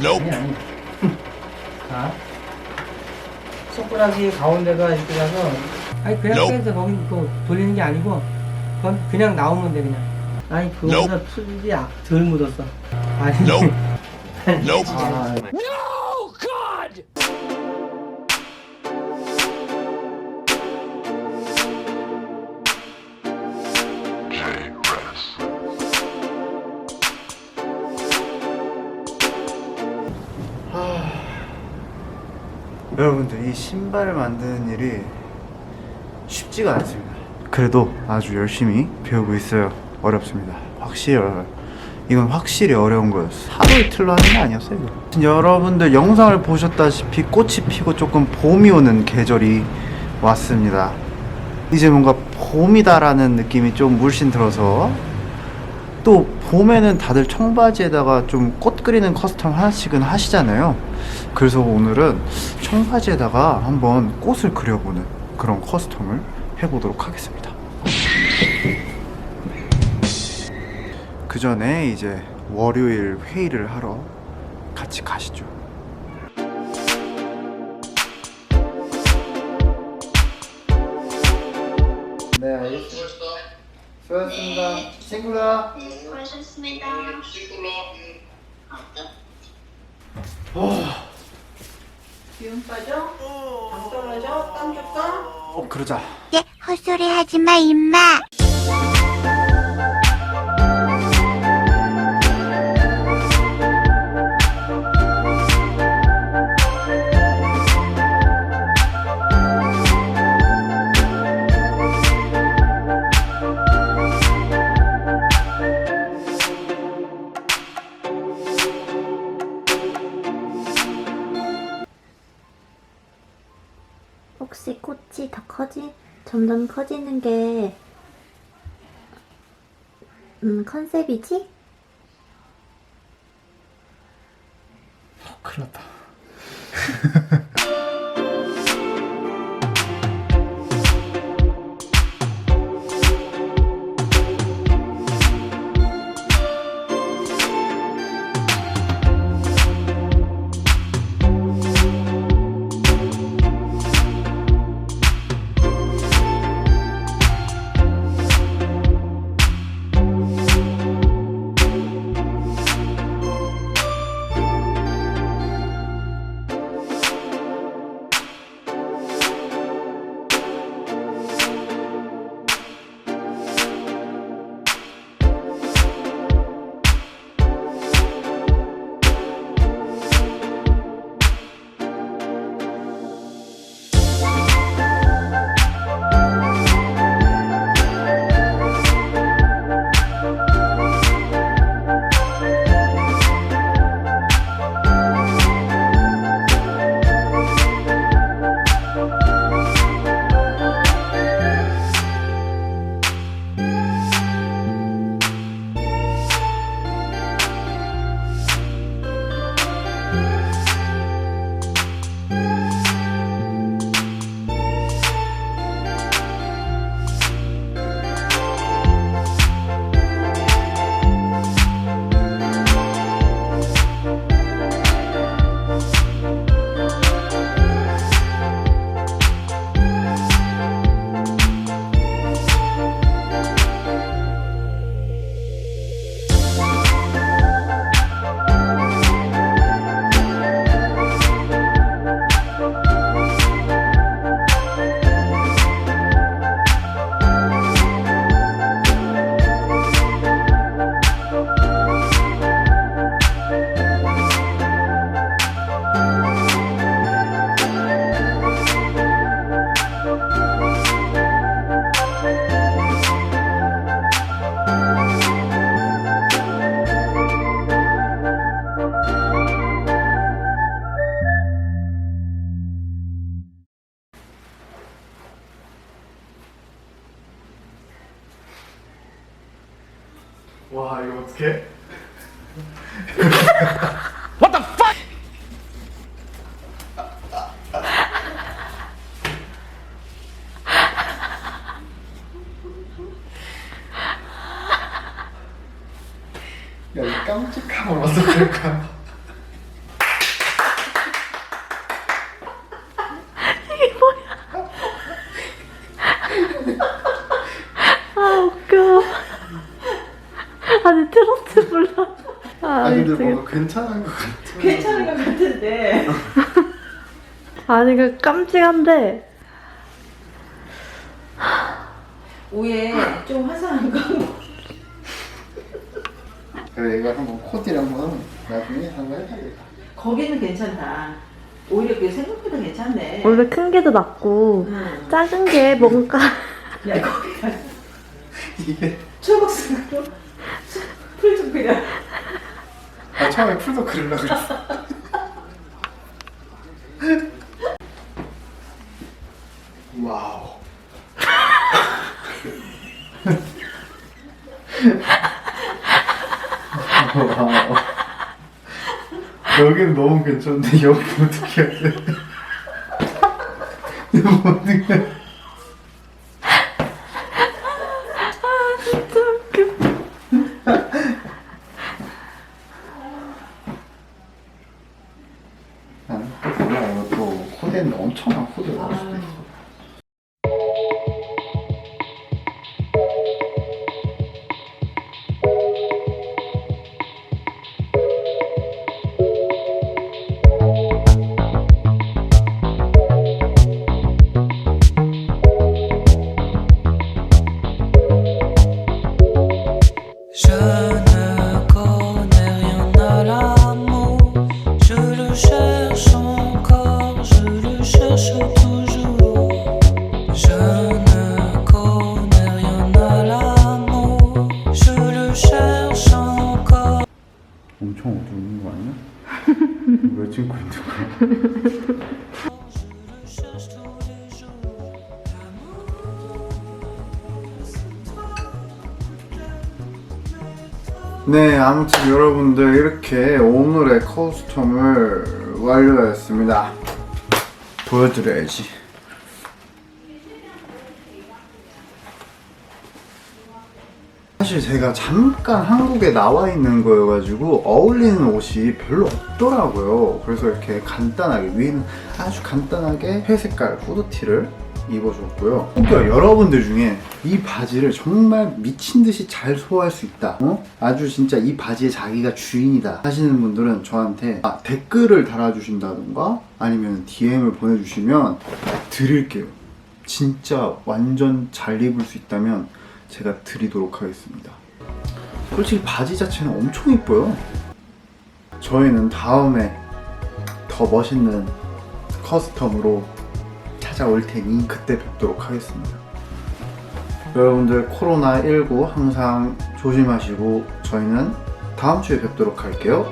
Nope. 아니 아니. 자, 손가락이 가운데가 이렇게 가서 아니 그냥 Nope. 빼서 거기 또 돌리는 게 아니고 그건 그냥 나오면 돼 그냥. 아니 그거보다. 풀이 아- 덜 묻었어. 아니. Nope. Nope. 아, 여러분들 이 신발을 만드는 일이 쉽지가 않습니다. 그래도 아주 열심히 배우고 있어요. 어렵습니다. 확실히 어려워요. 이건 확실히 어려운 거예요. 하루 이틀로 하는 게 아니었어요. 이거. 여러분들 영상을 보셨다시피 꽃이 피고 조금 봄이 오는 계절이 왔습니다. 이제 뭔가 봄이다라는 느낌이 좀 물씬 들어서 또 봄에는 다들 청바지에다가 좀 꽃 그리는 커스텀 하나씩은 하시잖아요. 그래서 오늘은 청바지에다가 한번 꽃을 그려보는 그런 커스텀을 해보도록 하겠습니다. 그 전에 이제 월요일 회의를 하러 같이 가시죠. 네, 알겠습니다. 수고하셨습니다. 친구야. 수고하셨습니다. 기운 빠져? 당 떨어져? 땀 줄까? 어, 그러자. 예, 헛소리 하지 마, 임마. 커지, 점점 커지는 게, 음, 컨셉이지? 와 이거 어떡해? What the fuck? 야이 깜찍함을 어떻게 할까? 아니 트로트 불러. 아, 아니 근데 미치겠다. 뭔가 괜찮은 것 같아. 괜찮은 것 같은데. 아니 그 깜찍한데 위에 좀 화사한 거. 그래 이거 한번 코디를 한번 나중에 한번 해봐야겠다. 거기는 괜찮다. 오히려 그게 생각보다 괜찮네. 원래 큰게더 낫고 응. 작은 게 뭔가 야 거기가 이게 초록색으로 그려. 아 처음에 풀도 그리려고 그랬어. 와우. 와우. 여기는 너무 괜찮은데 여기 어떻게 해야 돼 웃겨. 나는 또 몰라 이거 또 코디는 엄청난 코디가 나올 수도 있어. 엄청 어두운 거 아니야? 왜 찍고 있는 거야? 네, 아무튼 여러분들 이렇게 오늘의 커스텀을 완료했습니다. 보여드려야지. 사실 제가 잠깐 한국에 나와 있는 거여가지고 어울리는 옷이 별로 없더라고요. 그래서 이렇게 간단하게 위에는 아주 간단하게 회색깔 후드티를 입어줬고요. 혹여 여러분들 중에 이 바지를 정말 미친 듯이 잘 소화할 수 있다. 어? 아주 진짜 이 바지의 자기가 주인이다 하시는 분들은 저한테 아, 댓글을 달아주신다던가 아니면 DM을 보내주시면 드릴게요. 진짜 완전 잘 입을 수 있다면 제가 드리도록 하겠습니다. 솔직히 바지 자체는 엄청 이뻐요. 저희는 다음에 더 멋있는 커스텀으로 찾아올 테니 그때 뵙도록 하겠습니다. 여러분들 코로나19 항상 조심하시고 저희는 다음 주에 뵙도록 할게요.